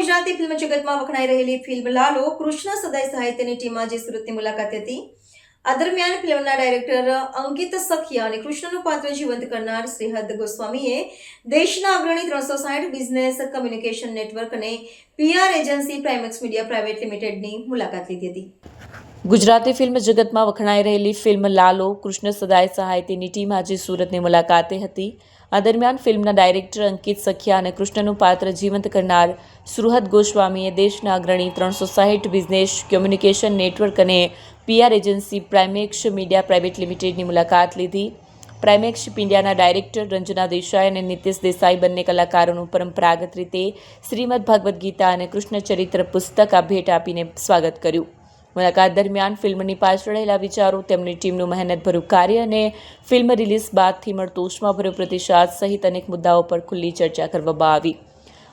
Gujarati film જગતમાં વખણાઈ રહેલી film Lalo Krishna સદાય સાહિત્યની ટીમ આજે સુરતની મુલાકાતે હતી. આ દરમિયાન ફિલ્મના ડાયરેક્ટર અંકિત સખિયા અને કૃષ્ણનું પાત્ર જીવંત કરનાર શ્રીહદ ગોસ્વામીએ દેશના અગ્રણી ત્રણસો સાઠ બિઝનેસ કમ્યુનિકેશન નેટવર્ક અને PR agency Primex media private લિમિટેડની મુલાકાત લીધી હતી. ગુજરાતી ફિલ્મ જગતમાં વખણાઈ રહેલી ફિલ્મ લાલો, કૃષ્ણ સદાય સાહિત્યની ટીમ આજે સુરતની મુલાકાતે હતી. આ દરમિયાન ફિલ્મના ડાયરેક્ટર અંકિત સખિયા અને કૃષ્ણનું પાત્ર જીવંત કરનાર સુરહદ ગોસ્વામીએ દેશના અગ્રણી ત્રણસો સાહીઠ બિઝનેસ, કમ્યુનિકેશન નેટવર્ક અને PR agency Primex media private લિમિટેડની મુલાકાત લીધી. પ્રાઇમેક્સ ઇન્ડિયાના ડાયરેક્ટર રંજના દેસાઈ અને નિતેશ દેસાઈ બંને કલાકારોનું પરંપરાગત રીતે શ્રીમદ ભગવદ્ ગીતા અને કૃષ્ણ ચરિત્ર પુસ્તક આ ભેટ આપીને સ્વાગત કર્યું. મુલાકાત દરમિયાન ફિલ્મની પાછળ રહેલા વિચારો, તેમની ટીમનું મહેનતભર્યું કાર્ય અને ફિલ્મ રિલીઝ બાદથી મળતો ઉષ્માભર્યો પ્રતિસાદ સહિત અનેક મુદ્દાઓ પર ખુલ્લી ચર્ચા કરવામાં આવી.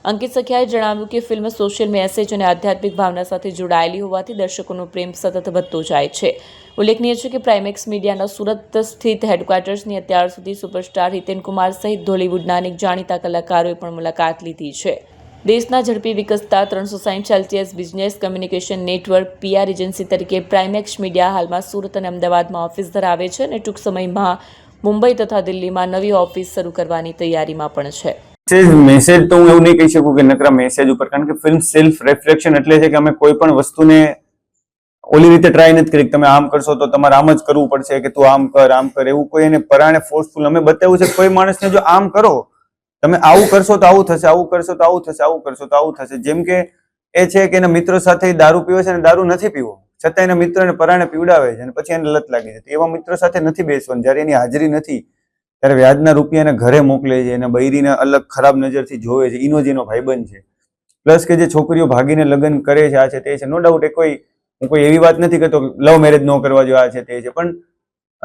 અંકિત સખિયાએ જણાવ્યું કે ફિલ્મ સોશિયલ મેસેજ અને આધ્યાત્મિક ભાવના સાથે જોડાયેલી હોવાથી દર્શકોનો પ્રેમ સતત વધતો જાય છે. ઉલ્લેખનીય છે કે પ્રાઇમેક્સ મીડિયાના સુરત સ્થિત હેડક્વાર્ટર્સની અત્યાર સુધી સુપરસ્ટાર હિતેન કુમાર સહિત ધોલીવુડના અનેક જાણીતા કલાકારોએ પણ મુલાકાત લીધી છે. દેશના ઝડપી વિકસતા ત્રણસો સાહીઠ celsius business communication network PR agency તરીકે પ્રાઇમેક્સ મીડિયા હાલમાં સુરત અને અમદાવાદમાં ઓફિસ ધરાવે છે અને ટૂંક સમયમાં મુંબઈ તથા દિલ્હીમાં નવી ઓફિસ શરૂ કરવાની તૈયારીમાં પણ છે. મેસેજ મેસેજ તો હું એવું નહીં કહી શકું કે નકરા મેસેજ ઉપર, કારણ કે ફિલ્મ સેલ્ફ રિફ્લેક્શન એટલે છે કે અમે કોઈ પણ વસ્તુને ઓલી રીતે ટ્રાય નથી કરી તમે આમ કરશો તો તમારે આમ જ કરવું પડશે કે તું આમ કર આમ કર, એવું કોઈ એને પરાણે ફોર્સફુલ અમે બતાવ્યું છે કોઈ માણસને જો આમ કરો તમે આવું કરશો તો આવું થશે, આવું કરશો તો આવું થશે, આવું કરશો તો આવું થશે. જેમ કે એ છે કે એના મિત્રો સાથે દારૂ પીવે છે અને દારૂ નથી પીવો. છતાં એના મિત્રને પરાણે પીવડાવે છે અને પછી એને લત લાગી જતી એવા મિત્રો સાથે નથી બેસવાનું. જ્યારે એની હાજરી નથી, ત્યારે વ્યાજના રૂપિયા એને ઘરે મોકલે છે એને બૈરીને અલગ ખરાબ નજરથી જોવે છે. એનો જ એનો ભાઈબંધ છે. પ્લસ કે જે છોકરીઓ ભાગીને લગ્ન કરે છે, આ છે તે છે. નો ડાઉટ એ કોઈ, હું કોઈ એવી વાત નથી કરતો લવ મેરેજ ન કરવા જેવા છે તે છે. પણ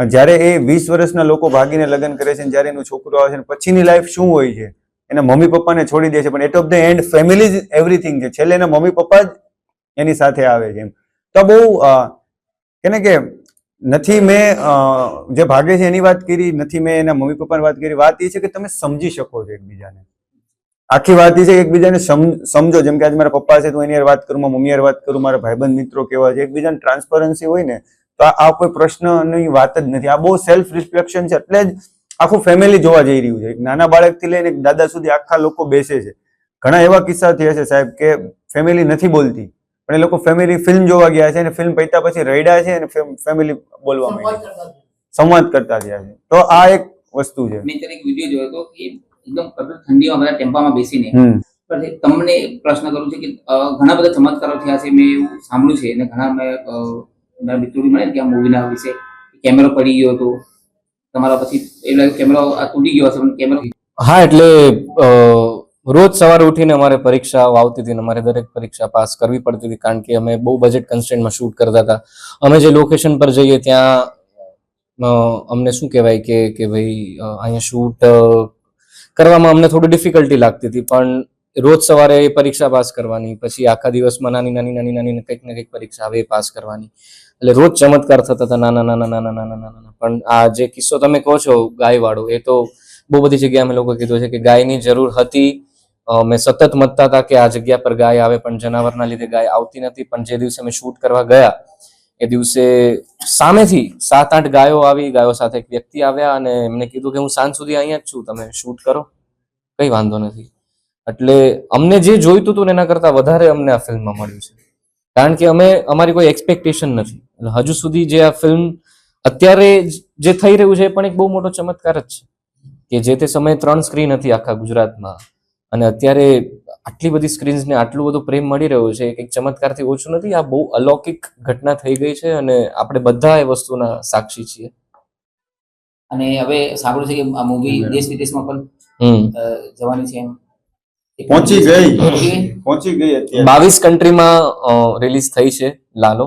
જ્યારે એ વીસ વર્ષના લોકો ભાગીને લગ્ન કરે છે જ્યારે એનું છોકરો આવે છે પછીની લાઈફ શું હોય છે? એના મમ્મી પપ્પાને છોડી દે છે, પણ at of the end family જ એવરીથિંગ છે. છેલ્લે એના મમ્મી પપ્પા જ એની સાથે આવે છે એમ. તો બહુ કેને કે નથી મેં જે ભાગે છે એની વાત કરી, નથી મેં એના મમ્મી પપ્પાની વાત કરી. વાત એ છે કે તમે સમજી શકો છો એકબીજાને. આખી વાત એ છે એકબીજાને સમ- સમજો. જેમ કે આજે મારા પપ્પા છે, તો એની વાત કરું, મારા મમ્મી વાત કરું, મારા ભાઈબંધ મિત્રો કેવા છે, એકબીજાને ટ્રાન્સપરન્સી હોય ને તો આ કોઈ પ્રશ્નની વાત જ નથી. આ બહુ સેલ્ફ રિફ્લેક્શન છે એટલે જ આખું ફેમિલી જોવા જઈ રહ્યું છે. એક નાના બાળકથી લઈને એક દાદા સુધી આખા લોકો બેસે છે. ઘણા એવા કિસ્સા થયા છે સાહેબ કે ફેમિલી નથી બોલતી પણ એ લોકો ફેમિલી ફિલ્મ જોવા ગયા છે અને ફિલ્મ પૈતા પછી રડ્યા છે અને ફેમિલી બોલવા માંડી સંવાદ કરતા થયા છે. તો આ એક વસ્તુ છે. મેં એક વિડિયો જોયો હતો કે એકદમ કડક ઠંડીમાં બધા ટેમ્પામાં બેસીને. તમને પ્રશ્ન કરું છું કે ઘણા બધા ચમત્કારો થયા છે મેં એવું સાંભળ્યું છે અને ઘણા મેં અ, મિત્રો મળે કે આ મૂવીના વિશે કેમેરો પડી ગયો હતો. તમારા પછી એ લાગે કેમેરો તૂટી ગયો હશે પણ કેમેરો હા એટલે રોજ સવારે ઉઠીને અમારે પરીક્ષાઓ આવતી હતી અમારે દરેક પરીક્ષા પાસ કરવી પડતી હતી કારણ કે અમે બહુ બજેટ કન્સ્ટન્ટમાં શૂટ કરતા હતા. અમે જે લોકેશન પર જઈએ ત્યાં અમને શું કહેવાય કે કે ભાઈ અહીંયા શૂટ કરવામાં અમને થોડી ડિફિકલ્ટી લાગતી હતી પણ રોજ સવારે પરીક્ષા પાસ કરવાની પછી આખા દિવસમાં નાની નાની નાની નાની કંઈક ને કંઈક પરીક્ષા આવે પાસ કરવાની. એટલે રોજ ચમત્કાર થતા હતા, નાના નાના નાના નાના નાના પણ આ જે કિસ્સો તમે કહો છો ગાય વાળો એ તો બહુ બધી જગ્યાએ અમે લોકો કીધું છે કે ગાયની જરૂર હતી. મેં સતત મતતા હતા કે આ જગ્યા પર ગાય આવે, પણ જનાવરના લીધે ગાય આવતી નથી. પણ જે દિવસે અમે શૂટ કરવા ગયા, એ દિવસે સામેથી સાત આઠ ગાયો આવી, ગાયો સાથે એક વ્યક્તિ આવ્યા અને એમને કીધું કે હું સાંજ સુધી અહીંયા જ છું, તમે શૂટ કરો. કઈ વાંધો નથી. એટલે અમને જે જોઈતું હતું એના કરતા વધારે અમને આ ફિલ્મમાં મળ્યું છે. કારણ કે અમે અમારી કોઈ એક્સપેક્ટેશન નથી. એટલે હજુ સુધી જે આ ફિલ્મ અત્યારે જે થઈ રહ્યું છે એ પણ એક બહુ મોટો ચમત્કાર જ છે. કે જે તે સમયે ત્રણ સ્ક્રીન હતી આખા ગુજરાતમાં. અને અત્યારે આટલી બધી સ્ક્રીન્સને આટલું બધું પ્રેમ મળી રહ્યો છે એક ચમત્કારથી ઓછું નથી. આ બહુ અલૌકિક ઘટના થઈ ગઈ છે અને આપણે બધા એ વસ્તુના સાક્ષી છીએ. અને હવે સાંભળ્યું છે કે આ મૂવી દેશ વિદેશમાં પણ હમ. જવાની છે એમ. પહોંચી ગઈ. પહોંચી ગઈ? અત્યારે. બાવીસ કન્ટ્રીમાં રિલીઝ થઈ છે લાલો.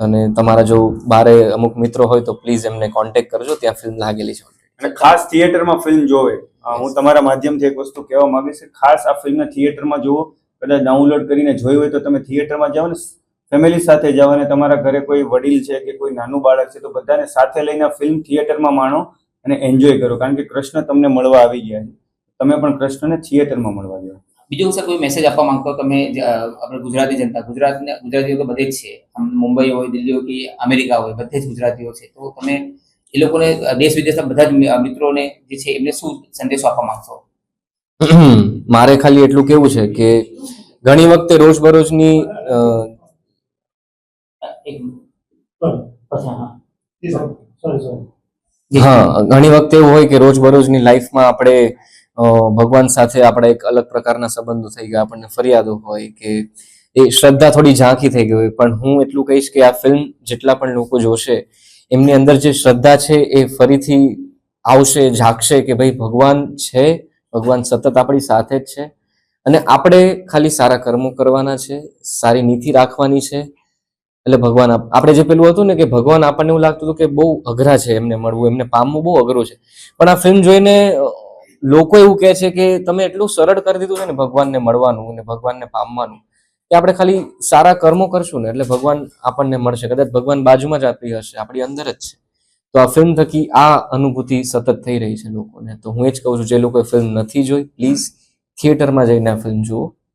અને તમારા જો બારે અમુક મિત્રો હોય તો પ્લીઝ એમને કોન્ટેક્ટ કરજો ત્યાં ફિલ્મ લાગેલી છે અને ખાસ થિયેટરમાં ફિલ્મ જોવે. હું તમારા માધ્યમથી એક વસ્તુ કહેવા માંગીશ કે ખાસ આ ફિલ્મને થિયેટરમાં જુઓ કદાચ ડાઉનલોડ કરીને જોઈ હોય તો તમે થિયેટરમાં જાઓ ને ફેમિલી સાથે જાઓ અને તમારા ઘરે કોઈ વડીલ છે કે કોઈ નાનું બાળક છે તો બધાને સાથે લઈને ફિલ્મ થિયેટરમાં માણો અને એન્જોય કરો. કારણ કે કૃષ્ણ તમને મળવા આવી ગયા છે. તમે પણ કૃષ્ણને થિયેટરમાં મળવા જાઓ બીજું સર કોઈ મેસેજ આપવા માંગતો તમે આપણે ગુજરાતી જનતા ગુજરાતને ગુજરાતીઓ તો બધે જ છે. આમ મુંબઈ હોય દિલ્હી હોય કે અમેરિકા હોય બધે જ ગુજરાતીઓ છે. તો તમે એ લોકોને દેશ વિદેશના બધા જ મિત્રોને જે છે એમને શું સંદેશો આપવા માંગશો? મારે ખાલી એટલું કેવું છે કે ઘણી વખતે રોજબરોજની હા. હા ઘણી વખતે એવું હોય કે રોજબરોજની લાઈફમાં આપણે ભગવાન સાથે આપણા એક અલગ પ્રકારના સંબંધો થઈ ગયા, આપણને ફરિયાદો હોય કે એ શ્રદ્ધા થોડી ઝાંખી થઈ ગઈ હોય. પણ હું એટલું કહીશ કે આ ફિલ્મ જેટલા પણ લોકો જોશે, એમની અંદર જે શ્રદ્ધા છે એ ફરીથી આવશે ઝાંકશે કે ભાઈ ભગવાન છે, ભગવાન સતત આપણી સાથે જ છે. અને આપણે ખાલી સારા કર્મો કરવાના છે, સારી નીતિ રાખવાની છે. એટલે ભગવાન આપ- આપણે જે પેલું હતું ને કે ભગવાન આપણને એવું લાગતું હતું કે બહુ અઘરા છે એમને મળવું, એમને પામવું બહુ અઘરું છે. પણ આ ફિલ્મ જોઈને લોકો એવું કહે છે કે તમે એટલું સરળ કરી દીધું છે ને ભગવાનને મળવાનું અને ભગવાનને પામવાનું કે આપણે ખાલી સારા કર્મો કરશું ને એટલે ભગવાન આપણને મળશે. કદાચ ભગવાન બાજુમાં જ આપણી હશે, આપણી અંદર જ છે. તો આ ફિલ્મ થકી આ અનુભૂતિ સતત થઈ રહી છે લોકોને. તો હું એ જ કહું છું, જે લોકોએ ફિલ્મ નથી જોઈ પ્લીઝ થિયેટરમાં જઈને આ ફિલ્મ જુઓ.